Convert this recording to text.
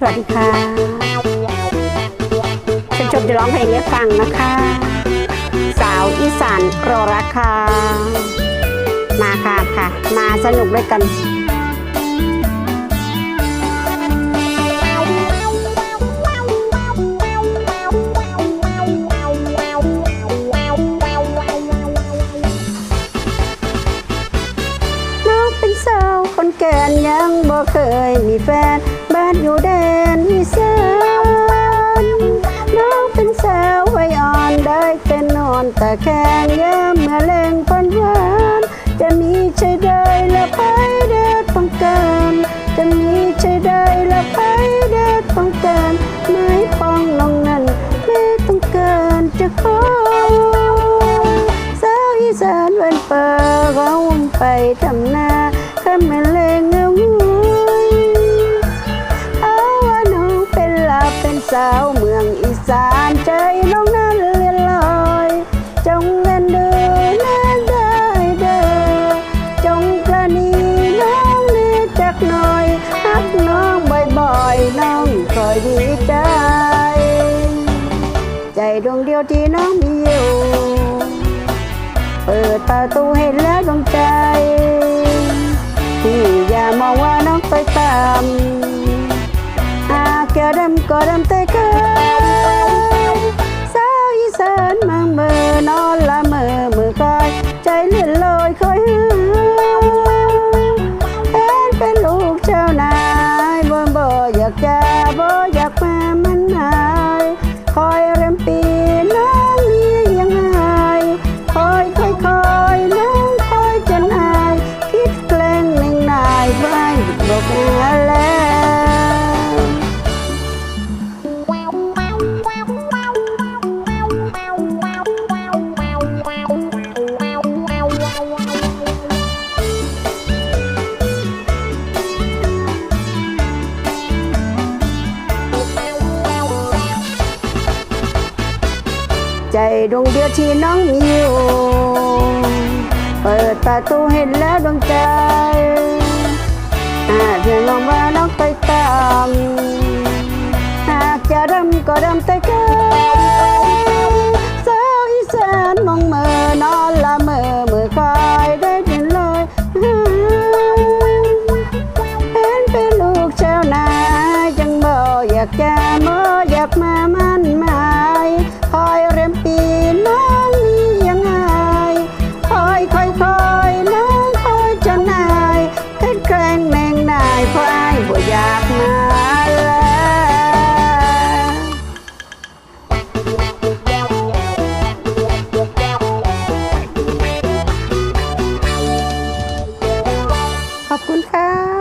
สวัสดีค่ะฉันชมจะร้องเพลงให้ฟังนะคะ สาวอีสานรอรักค่ะ มาค่ะค่ะ มาสนุกด้วยกันน้องเป็นสาวคนแก่นยังบ่เคยมีแฟนานอยู่แดนอีสานน้องเป็นสาววัยอ่อนได้แต่นอนแต่แค่ยามเมื่อแรงพันหวานจะมีใจได้ละไปเด็ดต้องการจะมีใจได้ละไปเด็ดต้องการไม่ป้องน้องนั้นไม่ต้องการจะขอสาวอีสานวันเปิดเขาไปทำนาข้ามแม่ สาวเมืองอีสานใจน้องนั้นเลียนลอยจงเล่นดูน่าได้เด้อจงกระนีน้องนี่จักหน่อยฮักน้องบ่อยๆน้องคอยดีใจ ใจดวงเดียวที่น้องมีอยู่เปิดประตูให้แล้วดวงใจ เลื่อนลยเคอยหาเป็นเป็นลูกเจ้านายบ่บ่อยากจะบ่ ใจดวงเดียวที่น้องมีอยู่ เปิดประตูเห็นแล้วดวงใจหากยังมองว่าน้องไปตามหากจะดำก็ดำแต่กินสาวอีสานมองเมื่อนอนละเมื่อมือคอยได้เห็นลอยเห็นเป็นลูกเจ้านาจังบ่อยากจะมองากมาขอบคุณค่ะ